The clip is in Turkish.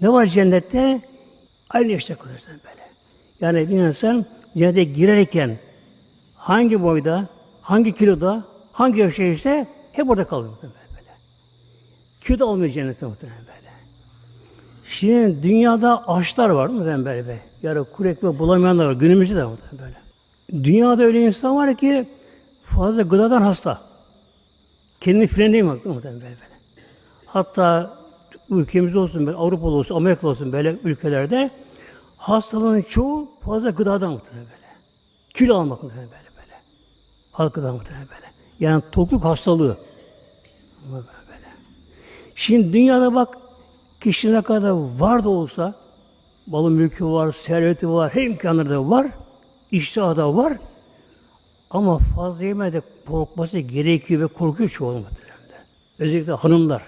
Ne var cennette? Aynı yaşta kalıyorsun böyle. Yani bir insan cennete girerken hangi boyda, hangi kiloda, hangi yaşta ise hep orada kalıyor böyle. Kilo da olmuyor cennette muhtemelen böyle. Şimdi dünyada açlar var muhtemelen böyle be. Yarı kuru ekmek bulamayanlar var. Günümüzde de muhtemelen böyle. Dünyada öyle insan var ki fazla gıdadan hasta. Kendini frenleyemiyor muhtemelen böyle. Hatta ülkemizde olsun, böyle Avrupa'da olsun, Amerika'da olsun böyle ülkelerde hastalığın çoğu fazla gıdadan muhtemelen böyle. Kilo almak muhtemelen böyle böyle. Halk gıda muhtemelen böyle. Yani tokluk hastalığı. Böyle. Şimdi dünyada bak kişi ne kadar var da olsa malı mülkü var, serveti var, her imkanları da var, iştahı da var. Ama fazla yemede korkması gerekiyor ve korkuyor çoğu muhtemelen. Özellikle. Hanımlar.